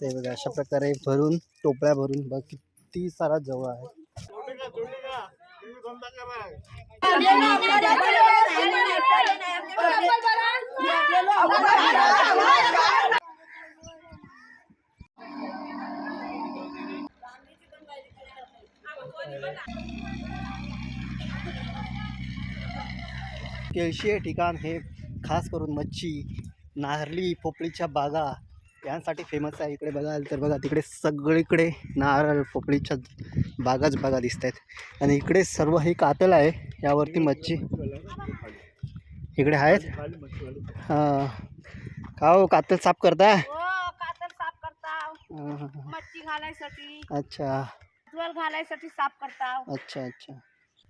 ते अशा प्रकारे भरून टोपळ्या भरून बघ, किती सारा जवळ आहे. केळशी ठिकाण हे खास करून मच्छी नारळी पोपळीच्या बागा यांसाठी फेमस आहे. इकडे बघाल तर बघा तिकडे सगळीकडे नारळ पोपळीच्या बागाच बागा दिसत आहेत आणि इकडे सर्व हे कातल आहे यावरती मच्छी. इकडे आहेत. हां. का हो कातल साफ करता? हो. मच्छी घालायसाठी. अच्छा. ज्वल घालायसाठी साफ करताव. अच्छा अच्छा.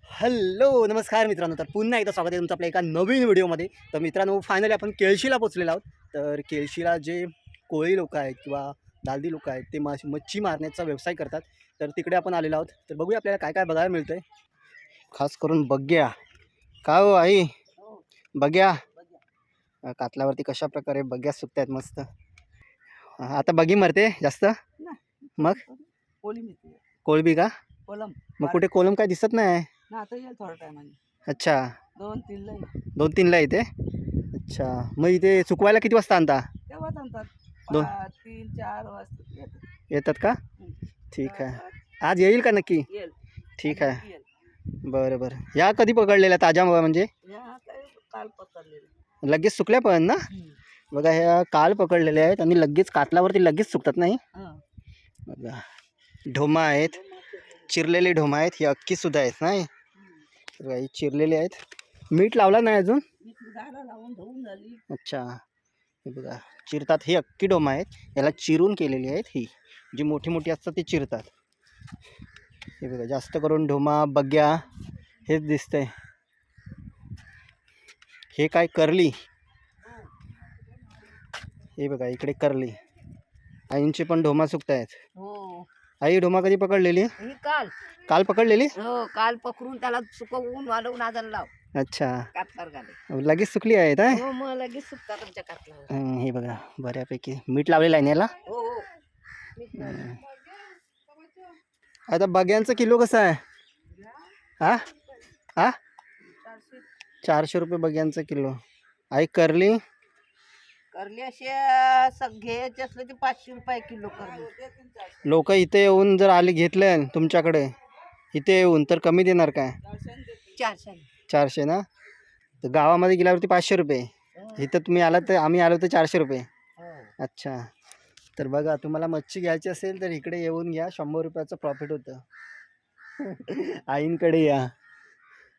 हॅलो नमस्कार मित्रांनो. तर पुन्हा एकदा स्वागत आहे तुमचं आपल्या एका नवीन व्हिडिओमध्ये. तर मित्रांनो फायनली आपण केळशीला पोचलेलो आहोत. तर केळशीला जे कोळी लोक आहेत किंवा दालदी लोक आहेत ते माश मच्छी मारण्याचा व्यवसाय करतात. तर तिकडे आपण आलेलो आहोत. तर बघूया आपल्याला काय काय बघायला मिळतं आहे खास करून बग्या. का हो आई? बग्या. अं, कातल्यावरती कशा प्रकारे बग्या सुकत आहेत मस्त आता बगी मरते जास्त? मग? मिळते कोळबी का? कोलम. मग कुठे कोलम काय दिसत नाही? ना आता येईल थोड्या टायमाने. अच्छा. दोन तीन लई दोन तीनला येते? अच्छा. मग इथे चुकवायला किती वाजता आणता? तेव्हाच आणतात. दोन- पाच, तीन चार वाजता येतात. येतात का? ठीक आहे. आज येईल का नक्की? येईल. ठीक आहे. येईल. बरं बरं. या कधी पकडलेल्या? ताज्या म्हणजे? या काय काल पकडलेलं लगेच सुकल्या पण ना? बघा ह्या काल पकडलेल्या आहेत आणि लगेच कातलावरती लगेच सुकतात नाही? हं. बघा. ढोमा आहेत. चिरलेले ढोमा आहेत. ही अक्कीसुद्धा आहेत नाही? ही चिरलेली आहेत. मीठ लावला नाही अजून? अच्छा. हे बघा चिरतात ही अक्की डोमा आहेत. याला चिरून केलेली आहेत ही. जी मोठी मोठी असतात ती चिरतात. हे बघा जास्त करून ढोमा बग्या हेच दिसतंय. हे काय करली? हे बघा इकडे करली. आईंचे पण ढोमा सुकत आहेत हो. आई ढोमा कधी पकडलेली? ही काल. काल पकडलेली? हो काल पकडून त्याला सुकवून वाढवून आदर लाव. अच्छा. घाले लगेच सुकली आहेत हा? हो मग लगेच हं, हे बघा बऱ्यापैकी मीठ लावलेलं आहे ना याला? हो हो. आता बग्यांचं किलो कसं आहे? हा हा चारशे रुपये बग्यांचं किलो. आई करली? करली असे घ्यायचे असले ते पाचशे रुपये किलो करली. लोक इथे येऊन जर आले घेतले तुमच्याकडे इथे येऊन तर कमी देणार काय? चारशे. चारशे ना? तर गावामध्ये गेल्यावरती पाचशे रुपये. इथं तुम्ही आलात तर आम्ही आलो तर चारशे रुपये. हो. अच्छा. तर बघा तुम्हाला मच्छी घ्यायची असेल तर इकडे येऊन घ्या. शंभर रुपयाचं प्रॉफिट होतं. आईंकडे या.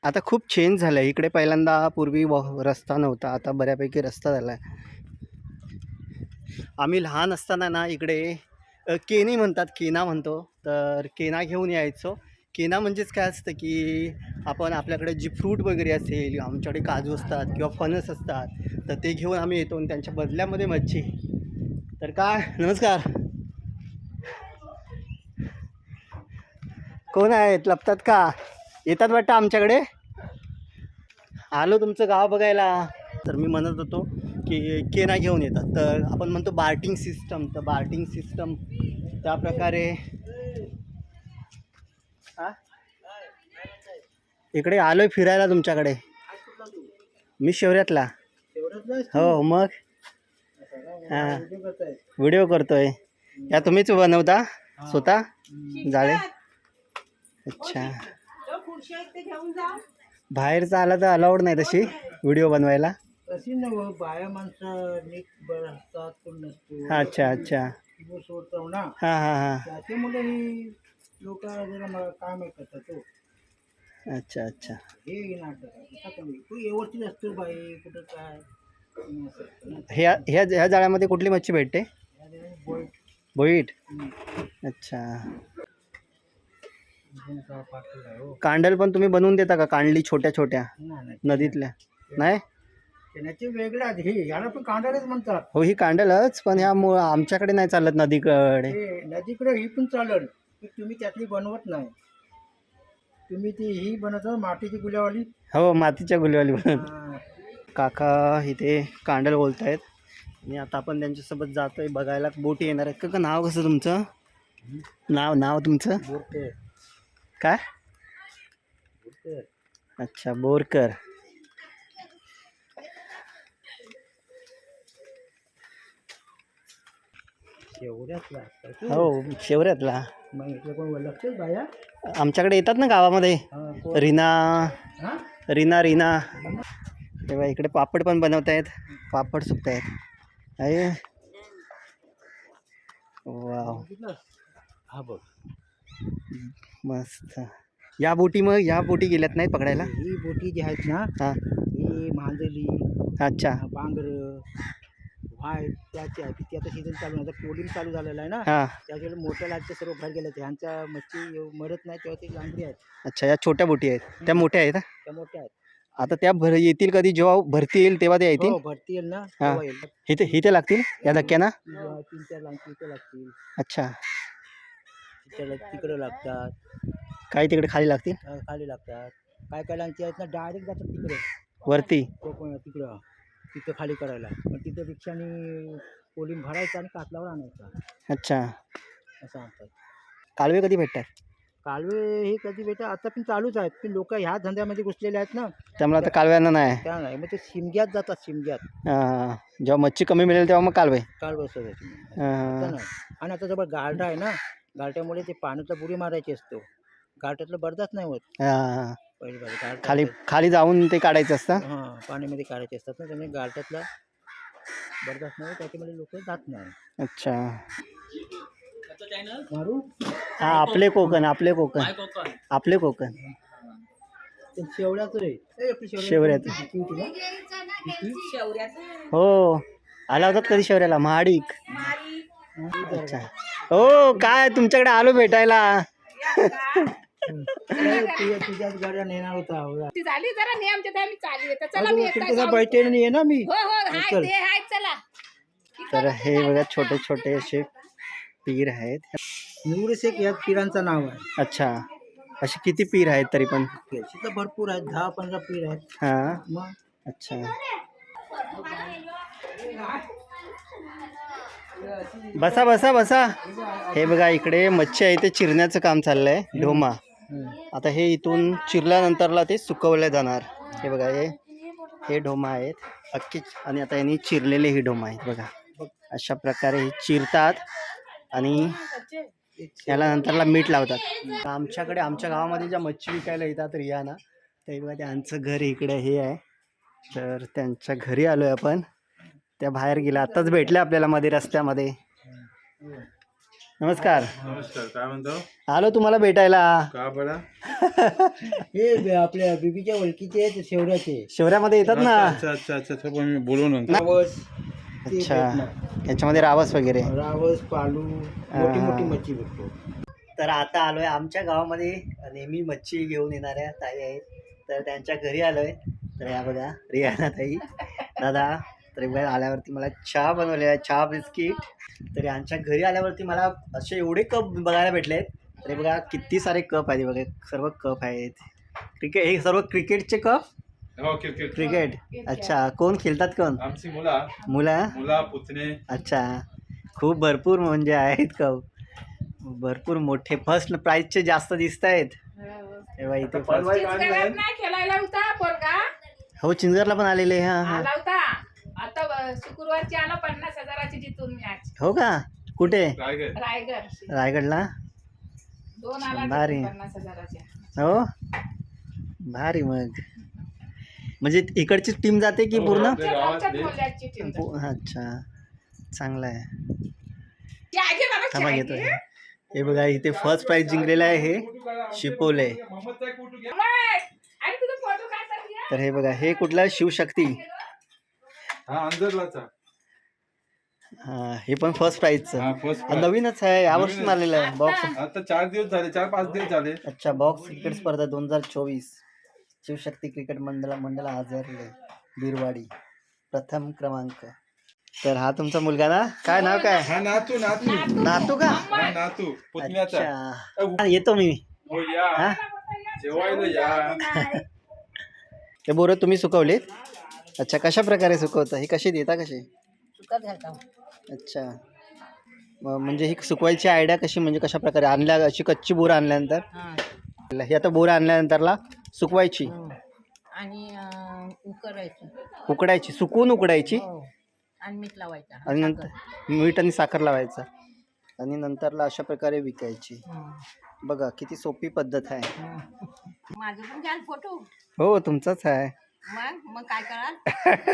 आता खूप चेंज झालं आहे इकडे पहिल्यांदा पूर्वी रस्ता नव्हता. आता बऱ्यापैकी रस्ता झाला आहे आम्ही लहान असताना ना इकडे केनी म्हणतात केना म्हणतो. तर केना घेऊन यायचो. केना म्हणजेच काय असतं की आपण आपल्याकडे जी फ्रूट वगैरे असेल आमच्याकडे काजू असतात किंवा फणस असतात तर ते घेऊन आम्ही येतो आणि त्यांच्या बदल्यामध्ये मच्छी. तर काय? नमस्कार. कोण आहेत? लपतात का? येतात वाटतं आमच्याकडे? आलो तुमचं गाव बघायला. तर मी म्हणत होतो की केना घेऊन येतात. तर आपण म्हणतो बार्टिंग सिस्टम. तर बार्टिंग सिस्टम त्या प्रकारे हा? इकडे आलोय फिरायला तुमच्याकडे. मी शहरातला हो मग? हां. व्हिडिओ करतोय. या तुम्हीच बनवता स्वतः? जाळे? अच्छा. बाहेरचा आला तर अलाउड नाही तशी. व्हिडिओ बनवायला. तशी नव बाया माणसं नीट बरं असतात कोण नसतो. अच्छा अच्छा. किंवा सोडतो ना. हां हां हां. त्याच्यामुळे ही लोक जरा मला काम करतात तो अच्छा अच्छा. हे नाटक आहे. कसा कमी तू व्यवस्थित असतो बाई कुठं काय? हं, असं. असतं ना. ह्या ह्या ह्या जाळ्यामध्ये कुठली मच्छी भेटते? बोल हं. अच्छा. आहे, हो कांडल पण तुम्ही बनवून देता का? कांडली छोट्या छोट्या. नाही नाही. नदीतल्या. नाही? त्याचे वेगळं आहे. हे याला पण कांडाळच म्हणतात. हो ही कांडलच पण ह्या मु आमच्याकडे नाही चालत नदीकडे. हे नदीकडे ही पण चालल की तुम्ही त्यातली बनवत नाही. तुम्ही ती ही बनवता मातीची गुल्यावाली हो मातीच्या गुलवाली बनवत. हां. काका इथे कांडल बोलत आहेत आणि आता आपण त्यांच्यासोबत जातोय बघायला. बोटी येणार आहेत. का नाव कसं तुमचं? नाव नाव तुमचं? बोरकर. काय? अच्छा बोरकर. एवढ्याच हो शेवऱ्यातला. मग इकडे कोण लक्षच बाया. आमच्याकडे येतात ना गावामध्ये. हा, कोण? रीना. हा? रीना रीना. तेव्हा इकडे पापड पण बनवत आहेत पापड सुकत आहेत आहे. वाव. बघितलंस? हा बघ. मस्त. या बोटी मग या बोटी गेल्यात नाही पकडायला? ही बोटी जी आहेत ना हां. ही मांजली अच्छा. बांगर व्हाईट त्याची आहे ती आता सीझन चालू आहे. आता पोलिंग चालू झालेलं आहे ना. हां. त्याच्यामुळे मोठ्या लाटचे सर्व बाहेर गेले ह्यांच्या मच्छी मरत नाही तेव्हा ते लांबडी आहेत. अच्छा या छोट्या बोटी आहेत. त्या मोठ्या आहेत हा? त्या मोठ्या आहेत. आता त्या भर येतील कधी? जेव्हा भरती येईल तेव्हा त्या येतील? हो भरती येईल ना. तेव्हा येईल. इथे इथे लागतील? या धक्क्याना? तीन तीन चार लांब इथे लागतील. अच्छा. तिकडं लागतात. काही तिकडे खाली लागतील? अं, खाली लागतात. काय काय लांची आहेत ना? डायरेक्ट जातात तिकडे. वरती. कोकण तिकडं. तिथं खाली करायला. पण तिथं रिक्षाने पोलिंग भरायचं आणि कातलावर आणायचा. अच्छा. असं आणतात कालवे कधी भेटतात? कालवे हे कधी बेटा आता पण चालूच आहेत. पण लोक ह्या धंद्यामध्ये घुसलेले आहेत ना. त्यामुळे आता कालव्यांना नाही. त्या नाही. मग ते शिमग्यात जातात शिमग्यात. जेव्हा मच्छी कमी मिळेल तेव्हा मग कालवे. काल बसवायची. आता नाही. आणि आता जवळ गारठा आहे ना. गारठ्यामुळे ते पाण्याचा बुडी मारायची असतो. गारठ्यातलं बरदाच नाही होत. पहिली गारठा खाली खाली जाऊन ते काढायचं असतं हां पाण्यामध्ये काढायचे असतात ना त्यामुळे गारठ्यातला बरदाच नाही होत, त्याच्यामुळे लोक जात नाही. अच्छा. मारू? हा आपले कोकण आपले कोकण. आपले कोकण. ते शेवड्याचं रे. ए, आपली शेवड्या- शेवड्याचं. किती होती ना? किती? हो. आला होतात कधी शहराला महाडिक. अच्छा. हो काय तुमच्याकडे आलो भेटायला? तुझ्याच गाड्या नेणार होता. ती झाली जरा ने आमच्या आम्ही चालली आहे. तर चला मी तू एकटा तुझ्या जाऊ. बैठेने ये ना मी. हो हो हाय चल. ते हाय चला. तर हे बघा छोटे छोटे असे पीर आहेत. निवडीस एक यात पिरांचं नाव आहे. अच्छा. असे किती पीर आहेत तरी पण? तर भरपूर आहेत दहा पंधरा पीर आहेत. हां. मग? अच्छा. बसा बसा बसा. हे बघा इकडे मच्छी आहे ते चिरण्याचं काम चाललंय. ढोमा. आता हे इथून चिरल्यानंतरला ते सुकवले जाणार. हे बघा हे हे ढोमा आहेत. अख्खी आणि आता यांनी चिरलेले हे ढोमा आहेत बघा. अशा प्रकारे हे चिरतात आणि याला नंतरला मीठ लावतात. आमच्याकडे आमच्या गावामध्ये ज्या मच्छी विकायला येतात रियाना ते बघा त्यांचं घर इकडे हे आहे. तर त्यांच्या घरी आलोय आपण. त्या बाहेर गेल्या आताच भेटल्या आपल्याला मध्ये रस्त्यामध्ये. नमस्कार. नमस्कार काय म्हणतो? आलो तुम्हाला भेटायला. का बरं? हे बे- आपल्या बीबीच्या ओळखीचे आहेत शेवड्याचे शहरामध्ये येतात ना? अच्छा अच्छा अच्छा अच्छा पण मी बोलू नंतर. रावस ते अच्छा. भेटणार. याच्यामध्ये रावस वगैरे. रावस पालू मोठी मोठी मच्छी भेटतो. तर आता आलोय आमच्या गावामध्ये. नेहमी मच्छी घेऊन येणाऱ्या ताई आहेत. तर त्यांच्या घरी आलोय. तर या बघा रियाना ताई. दादा तर बघा आल्यावरती मला चहा बनवलेला आहे चहा बिस्किट. तर यांच्या घरी आल्यावरती मला असे एवढे कप बघायला भेटले आहेत तर बघा किती सारे कप आहेत बघा सर्व कप आहेत. क्रिकेट हे सर्व क्रिकेटचे कप? हो क्रिकेट. क्रिकेट. अच्छा कोण खेळतात कोण? आमची मुला. मुलं? मुला पुतणे. अच्छा खूप भरपूर म्हणजे आहेत का भरपूर मोठे. फर्स्ट प्राईजचे जास्त दिसत आहेत तेव्हा इथे first- चिंचगडात नाही खेळायला होता पोरगा? हो चिंचगडला पण आलेले हा हा. शुक्रवारची आला पन्नास हजाराची जिथून मॅच हो का? कुठे? काय रायगड रायगडला? दोन आला भारी. तिथून पन्नास हजाराच्या हो? भारी मग. म्हणजे इकडची टीम जाते की पूर्ण? आपल्या आमच्या गावातले खोल्याची टीम पू- अच्छा. चांगलं आहे. ती बाबा, थांबा ती आहे घेतो की? हे बघा इथे फर्स्ट प्राईज जिंकलेलं आहे हे. शिपोले घ्या. आणि तुझा फोटो? तर हे बघा हे कुठला शिवशक्ती? हा अंजरलाचा हा हे पण फर्स्ट हा हा, नवीनच आहे यावर्षी नवीनच. आलेलं आहे बॉक्स आता चार दिवस झाले चार पाच दिवस झाले. अच्छा बॉक्स क्रिकेट स्पर्धा दोन हजार चोवीस. शिवशक्ती क्रिकेट मंडळ मंडळ हजरले बिरवाडी प्रथम क्रमांक. तर हा तुमचा मुलगा ना? काय नाव काय? हा नातू नातू. नातू का? हा नातू पुतण्याचा. अच्छा. येतो मी. हो या. हा? जेवायला या. ते बोरं तुम्ही सुकवलेत? अच्छा कशा प्रकारे सुकवता? हे कशी देता कशी? सुकत घालता अच्छा. म- म्हणजे ही सुकवायची आयडिया कशी? म्हणजे कशा प्रकारे आणल्या अशी कच्ची बोरं आणल्यानंतर? हां. ही आता बोरं आणल्यानंतरला सुकवायची. हं. आणि अं, उकरायचं उकडायची सुकवून उकडायची. हो. आणि मीठ लावायचा. आणि नंतर मीठ आणि साखर लावायचं. आणि नंतरला अशा प्रकारे विकायची. हं. बघा किती सोपी पद्धत आहे. हं. माझं पण घ्याल फोटो हो तुमचाच आहे. मग मग काय कराल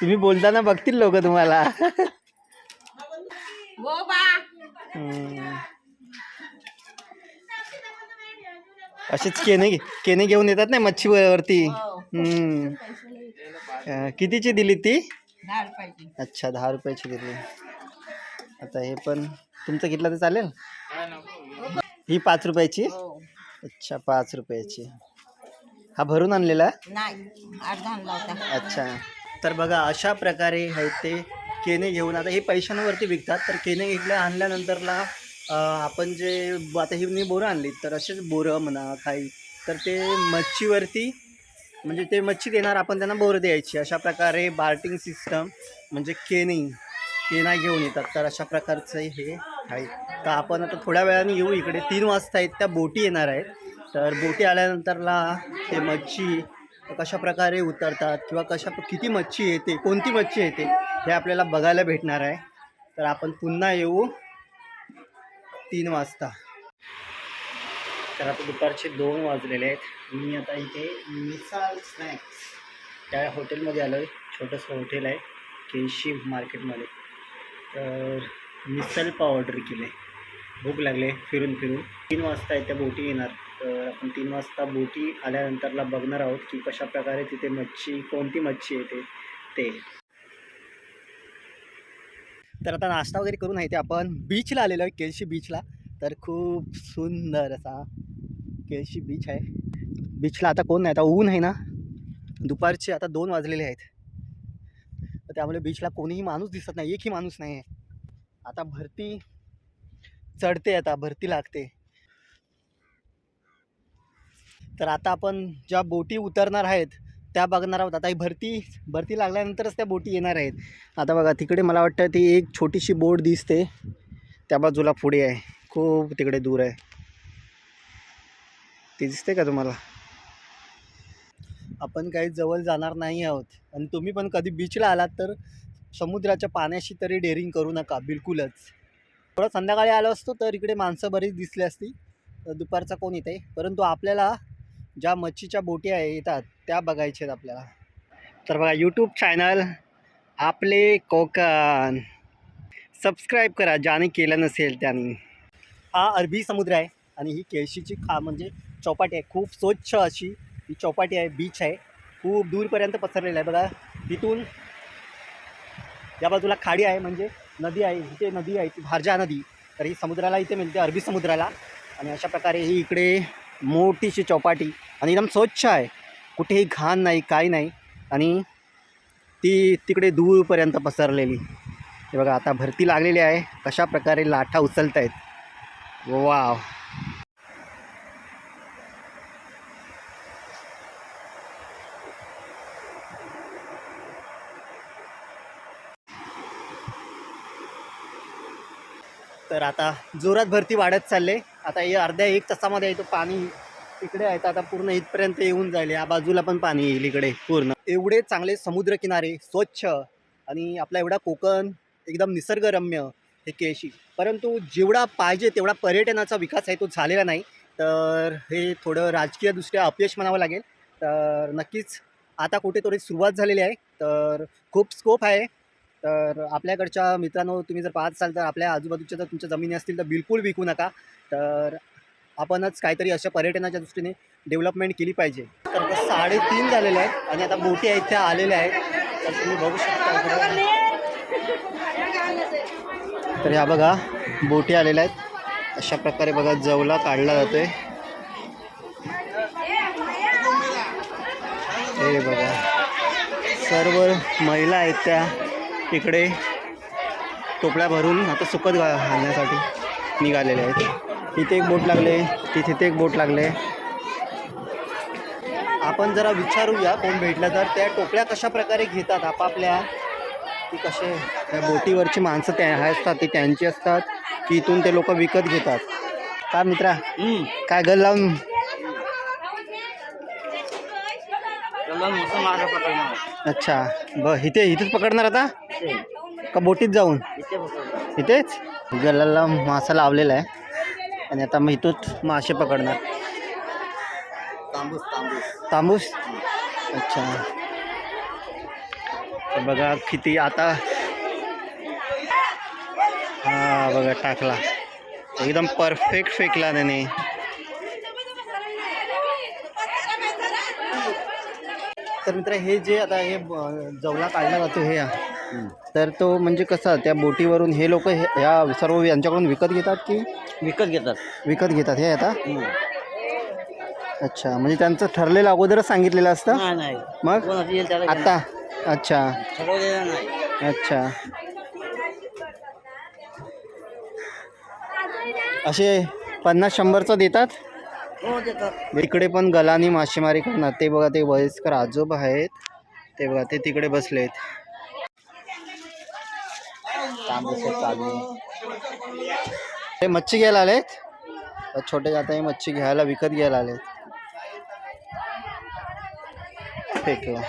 तुम्ही बोलताना बघतील लोक तुम्हाला. हो बा. हम्म. असेच केने केने घेऊन येतात ना मच्छीवरती हो. हम्म. अं, कितीची दिली ती? दहा रुपयाची. अच्छा दहा रुपयाची दिली. आता हे पण तुमचं घेतलं तर चालेल? ही पाच रुपयाची? हो. अच्छा पाच रुपयाची. हा भरून आणलेला? नाही अर्धा आणला होता. अच्छा. तर बघा अशा प्रकारे आहे ते केने घेऊन. आता हे पैशांवरती विकतात तर केने घेतल्या आणल्यानंतरला अं, आपण जे आता ही मी बोरं आणली तर असेच बोरं म्हणा काही तर ते मच्छीवरती म्हणजे ते मच्छी देणार आपण त्यांना बोरं द्यायची. अशा प्रकारे बार्टिंग सिस्टम म्हणजे केनी केना घेऊन येतात. तर अशा प्रकारचं हे आहे. तर आपण आता थोड्या वेळाने येऊ इकडे. तीन वाजता आहेत त्या बोटी येणार आहेत. तर बोटी आल्यानंतरला ते मच्छी कशा प्रकारे उतरतात किंवा कशा किती मच्छी येते कोणती मच्छी येते हे आपल्याला बघायला भेटणार आहे. तर आपण पुन्हा येऊ तीन वाजता. तर आता दुपारचे दोन वाजलेले आहेत. मी आता इथे मिसाल स्नॅक्स त्या हॉटेलमध्ये आलो आहे छोटंसं हॉटेल आहे केशी मार्केटमध्ये. तर मिसल पाव ऑर्डर केले भूक लागले फिरून फिरून. तीन वाजता त्या बोटी येणार. तर आपण तीन वाजता बोटी आल्यानंतरला बघणार आहोत की कशा प्रकारे तिथे मच्छी कोणती मच्छी येते ते तर आता नाश्ता वगैरे करून आहे ते आपण. बीचला आलेलो आहे केळशी बीचला तर खूप सुंदर असा केळशी बीच आहे. बीचला आता कोण नाही आता ऊन आहे ना. दुपारचे आता दोन वाजलेले आहेत. तर त्यामुळे बीचला कोणीही माणूस दिसत नाही एकही माणूस नाही आहे. आता भरती चढते आता भरती लागते. तर आता आपण ज्या बोटी उतरणार आहेत त्या बघणार आहोत. आता ही भरती भरती लागल्यानंतरच त्या बोटी येणार आहेत. आता बघा तिकडे मला वाटतं ती एक छोटीशी बोट दिसते. त्या बाजूला पुढे आहे. खूप तिकडे दूर आहे. ती दिसते का तुम्हाला? आपण काही जवळ जाणार नाही आहोत. आणि तुम्ही पण कधी बीचला आलात तर समुद्राच्या पाण्याशी तरी डेअरिंग करू नका बिलकुलच. थोडं संध्याकाळी आलो असतो तर इकडे माणसं बरीच दिसली असती. दुपारचा कोण येते परंतु आपल्याला ज्या मच्छीच्या बोटी आहे येतात त्या बघायच्या आहेत आपल्याला. तर बघा यूट्यूब चॅनल आपले कोकण. सबस्क्राईब करा ज्याने केलं नसेल त्याने. हा अरबी समुद्र आहे आणि ही केळशीची खा म्हणजे चौपाटी आहे. खूप स्वच्छ अशी ही चौपाटी आहे बीच आहे. खूप दूरपर्यंत पसरलेलं आहे. बघा तिथून या बाजूला खाडी आहे म्हणजे नदी आहे इथे नदी आहे ती भारजा नदी. तर ही समुद्राला इथे मिळते अरबी समुद्राला. आणि अशा प्रकारे ही इकडे मोठीशी चौपाटी. आणि एकदम स्वच्छ आहे. कुठेही घाण नाही काही नाही. आणि ती तिकडे दूरपर्यंत पसरलेली. हे बघा आता भरती लागलेली आहे. कशा प्रकारे लाटा उचलत आहेत वाव. तर आता जोरात भरती वाढत चालले. आता हे अर्ध्या एक तासामध्ये येतो पाणी इकडे आहे तर आता पूर्ण इथपर्यंत येऊन जाईल. या बाजूला पण पाणी येईल इकडे पूर्ण. एवढे चांगले समुद्रकिनारे स्वच्छ आणि आपला एवढा कोकण एकदम निसर्गरम्य हे केशी परंतु जेवढा पाहिजे तेवढा पर्यटनाचा विकास आहे तो झालेला नाही. तर हे थोडं राजकीयदृष्ट्या अपयश म्हणावं लागेल. तर नक्कीच आता कुठेतरी सुरुवात झालेली आहे. तर खूप स्कोप आहे. तर आपल्याकडच्या मित्रांनो तुम्ही जर पाहत असाल तर आपल्या आजूबाजूच्या जर तुमच्या जमिनी असतील तर बिलकुल विकू नका. तर आपणच काहीतरी अशा पर्यटनाच्या दृष्टीने डेव्हलपमेंट केली पाहिजे. तर साडेतीन झालेले आहेत आणि आता बोटी आहेत त्या आलेल्या आहेत. तर तुम्ही बघू शकता तर ह्या बघा बोटी आलेल्या आहेत. अशा प्रकारे बघा जवला काढला जातोय. हे बघा सर्व महिला आहेत त्या. इकडे टोपल्या भरून आता सुकत घा घालण्यासाठी निघालेले आहेत. इथे एक बोट लागले तिथे तिथे एक बोट लागले. आपण जरा विचारूया कोण भेटलं तर त्या टोपल्या कशा प्रकारे घेतात आपापल्या? ती कसे? त्या बोटीवरची माणसं त्या हे असतात ती त्यांची असतात की इथून ते लोक विकत घेतात. काय मित्रा? काय गल लावून? अच्छा. ब इथे इथेच पकडणार आता? का बोटीत जाऊन? इथेच? गल्लाला मासा लावलेला आहे. आणि आता मग इथूच मासे पकडणार. तांबूस अच्छा. तर बघा किती आता हा बघा टाकला. एकदम परफेक्ट फेकला त्याने. तर मित्र हे जे आता हे जवला काढला जातो हे हा. तर तो म्हणजे कसा त्या बोटीवरून हे लोक ह्या सर्व यांच्याकडून विकत घेतात की? विकत घेतात. विकत घेतात हे आता? अच्छा म्हणजे त्यांचं ठरलेलं अगोदरच सांगितलेलं असतं? नाही मग? आता? अच्छा. ठरवलेलं नाही. अच्छा. असे पन्नास शंभरचं देतात? हो देतात. इकडे पण गलानी मासेमारी करणार. ते बघा ते वयस्कर आजोबा आहेत. ते बघा ते तिकडे बसलेत. ते मच्छी घ्यायला आलेत? छोटे जाता हे मच्छी घ्यायला विकत घ्यायला आलेत. फेकला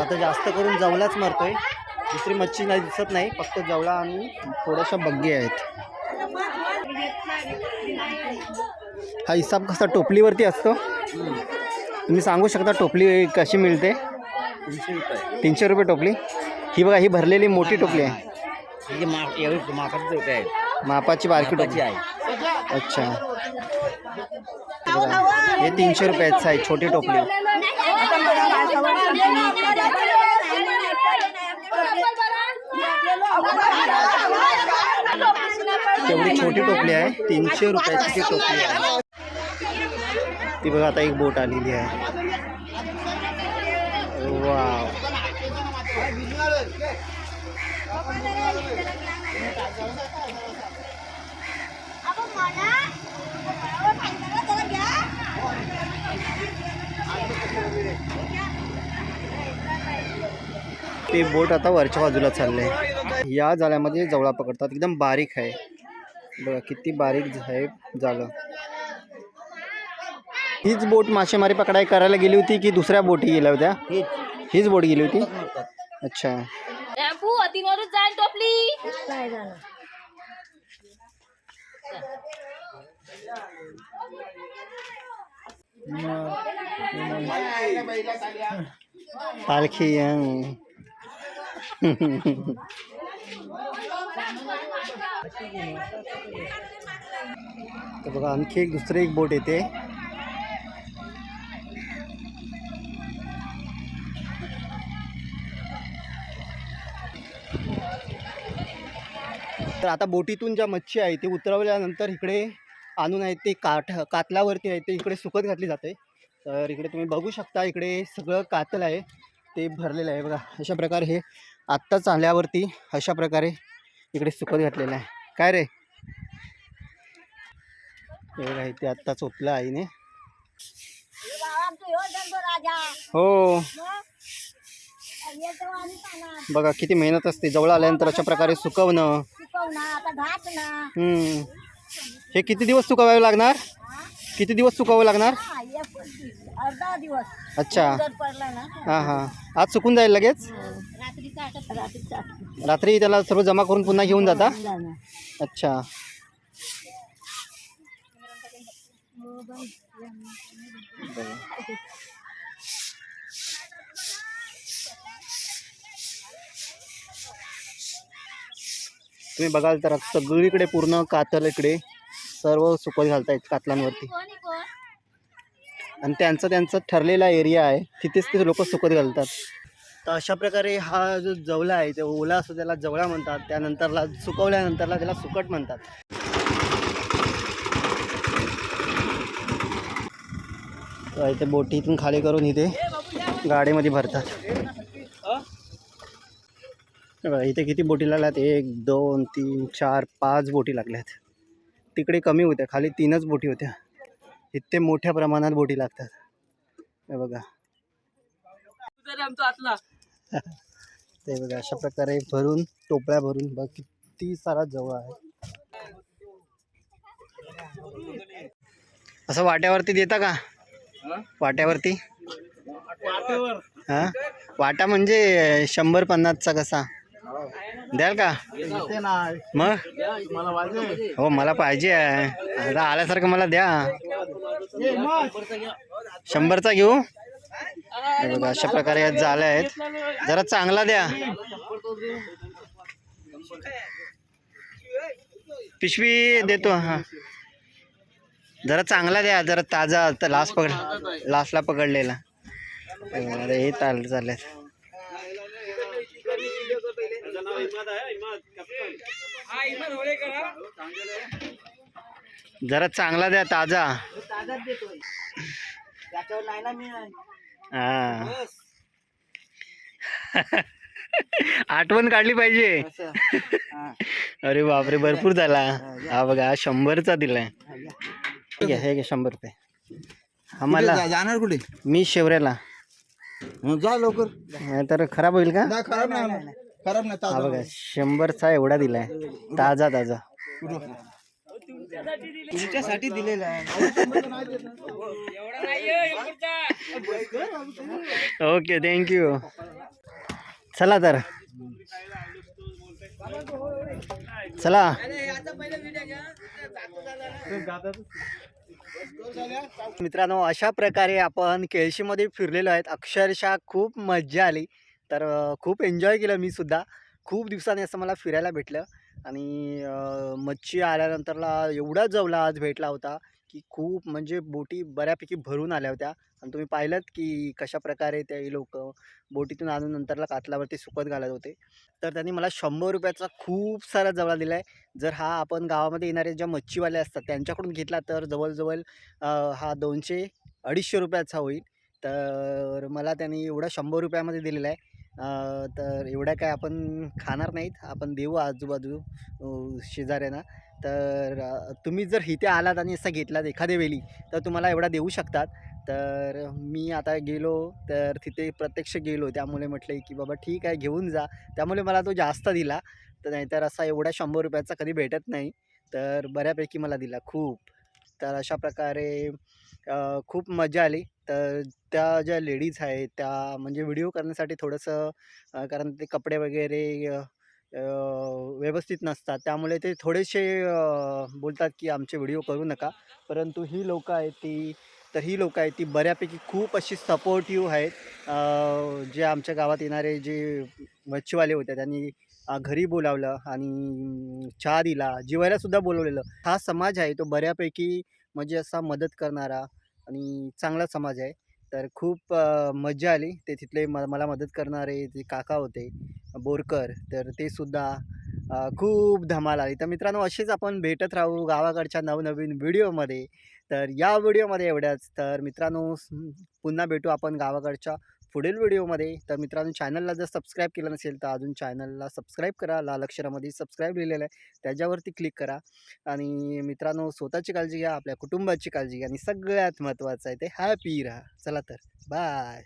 आता जास्त करून जवलाच मरतोय. दुसरी मच्छी नाही दिसत नाही फक्त जवळा आणि थोड्याशा बग्गी आहेत. हा हिसाब कसा टोपलीवरती असतो? तुम्ही सांगू शकता टोपली कशी मिळते? तीनशे रुपये टोपली? ही बघा ही भरलेली मोठी टोपली आहे म्हणजे माप एवढी मापाची रुपये आहे. मापाची बारकी मापाची टोपली. आहे. अच्छा. हे तीनशे रुपयाचं आहे छोटी टोपली. तेवढी छोटी टोपली आहे तीनशे रुपयाची ती टोपली आहे. ती बघा आता एक बोट आलेली आहे. वाव. ते बोट आता वरच्या बाजूला चाललंय. या जाळ्यामध्ये जवळा पकडतात. एकदम बारीक आहे. बघा किती बारीक आहे जाळं. हीच बोट मासेमारी पकडाय करायला गेली होती की दुसऱ्या बोटी गेल्या होत्या? हीच. बोट गेली होती? अच्छा. पालखी. तर बघा आणखी एक दुसरी एक बोट येते. तर आता बोटीतून ज्या मच्छी आहे ते उतरवल्यानंतर इकडे आणून आहेत ते काठ कातलावरती आहे ते इकडे सुकत घातली जाते. तर इकडे तुम्ही बघू शकता इकडे सगळं कातल आहे ते भरलेलं आहे. बघा अशा प्रकारे हे आत्ताच आल्यावरती अशा प्रकारे इकडे सुकत घातलेलं आहे. काय रे? हे बघा इथे आत्ता आईने. हो. बघा किती मेहनत असते. जवळ आल्यानंतर अशा प्रकारे सुकवणं. हम्म. हे किती दिवस सुकवावे लागणार? किती दिवस सुकावं लागणार? अर्धा दिवस. अच्छा. जर पडला ना. हां हां. आज सुकून जाईल लगेच? रात्रीचा रात्री त्याला सर्व जमा करून पुन्हा घेऊन जाता? अच्छा. तुम्ही बघाल तर आता सगळीकडे पूर्ण कातल इकडे सर्व सुकत घालतायत कातलांवरती. आणि त्यांचं त्यांचं ठरलेला एरिया आहे. तिथेच ते लोक सुकत घालतात. तर अशा प्रकारे हा जो जवला आहे ते ओला असतो त्याला जवळा म्हणतात. त्यानंतरला सुकवल्यानंतरला त्याला सुकट म्हणतात. तर इथे बोटीतून खाली करून इथे गाडीमध्ये भरतात. इथे किती बोटी लागल्यात? एक दोन तीन चार पाच बोटी लागल्यात. तिकडे कमी होत्या. खाली तीनच बोटी होत्या. इथे मोठ्या प्रमाणात बोटी लागतात. हे बघा. ते बघा अशा प्रकारे भरून टोपल्या भरून बघ किती सारा जवळ आहे. असं वाट्यावरती देता का? वाट्यावरती? हा? वाटा म्हणजे शंभर पन्नासचा कसा? द्याल का? मग? हो मला पाहिजे आहे. आता आल्यासारखं मला द्या. शंभरचा घेऊ? बघा अशा प्रकारे यात झाले आहेत. जरा चांगला द्या. पिशवी देतो हा. जरा चांगला द्या जरा ताजा लास्ट पकड लास्टला पकडलेला. हे आता हे चाल चालले जरा चांगला द्या ताजा. हा. आठवण काढली पाहिजे. अरे बापरे भरपूर झाला. हा बघा शंभरचा दिलाय. ठीक आहे हे शंभर रुपये. मला जाणार कुठे? मी शेवऱ्याला. जा लवकर. नाही तर खराब होईल का? खराब नाही खराब नाही हा बघा शंभरचा एवढा दिलाय. ताजा ताजा. तुमच्यासाठी दिलेला आहे. ओके थँक्यू चला तर. चला. मित्रांनो अशा प्रकारे आपण केळशीमध्ये फिरलेलो आहेत. अक्षरशः खूप मज्जा आली. तर खूप एन्जॉय केलं मी सुद्धा. खूप दिवसांनी असं मला फिरायला भेटलं आणि मच्छी आल्यानंतरला एवढा जवला आज भेटला होता की खूप म्हणजे बोटी बऱ्यापैकी भरून आल्या होत्या. आणि तुम्ही पाहिलं की कशा प्रकारे ते लोक बोटीतून आणून नंतरला कातलावरती सुकत घालत होते. तर त्यांनी मला शंभर रुपयाचा खूप सारा जवळा दिला आहे जर हा आपण गावामध्ये येणारे ज्या मच्छीवाले असतात त्यांच्याकडून घेतला तर जवळजवळ हा दोनशे अडीचशे रुपयाचा होईल. तर मला त्यांनी एवढा शंभर रुपयामध्ये दिलेला आहे. तर एवढ्या काय आपण खाणार नाहीत. आपण देऊ आजूबाजू शेजाऱ्यांना. तर तुम्ही जर इथे आलात आणि असा घेतलात एखाद्या वेळी तर तुम्हाला एवढा देऊ शकतात. तर मी आता गेलो तर तिथे प्रत्यक्ष गेलो. त्यामुळे म्हटलं की बाबा ठीक आहे घेऊन जा. त्यामुळे मला तो जास्त दिला. तर नाहीतर असा एवढा शंभर रुपयाचा कधी भेटत नाही. तर बऱ्यापैकी मला दिला खूप. तर अशा प्रकारे खूप मजा आली. तर त्या ज्या लेडीज आहेत त्या म्हणजे व्हिडिओ करण्यासाठी थोडंसं कारण ते कपडे वगैरे व्यवस्थित नसतात. त्यामुळे ते थोडेसे बोलतात की आमचे व्हिडिओ करू नका. परंतु ही लोकं आहेत ती तर ही लोकं आहेत ती बऱ्यापैकी खूप अशी सपोर्टिव्ह आहेत. जे आमच्या गावात येणारे जे मच्छीवाले होते त्यांनी घरी बोलावलं आणि चहा दिला जिवायलासुद्धा बोलवलेलं. हा समाज आहे तो बऱ्यापैकी म्हणजे असा मदत करणारा आणि चांगला समाज आहे. तर खूप मजा मज्जा आली. ते तिथले म मला मदत करणारे जे काका होते बोरकर तर ते सुद्धा खूप धमाल आली. तर मित्रांनो असेच आपण भेटत राहू गावाकडच्या नवनवीन व्हिडिओमध्ये. तर या व्हिडिओमध्ये एवढ्याच. तर मित्रांनो पुन्हा भेटू आपण गावाकडच्या पुढील व्हिडिओमध्ये. तर मित्रांनो चॅनलला जर सबस्क्राईब केलं नसेल तर अजून चॅनलला सबस्क्राईब करा. लाल अक्षरामध्ये सबस्क्राईब लिहिलेलं आहे. त्याच्यावरती क्लिक करा. आणि मित्रांनो स्वतःची काळजी घ्या आपल्या कुटुंबाची काळजी घ्या. आणि सगळ्यात महत्त्वाचं आहे ते हॅपी राहा. चला तर. बाय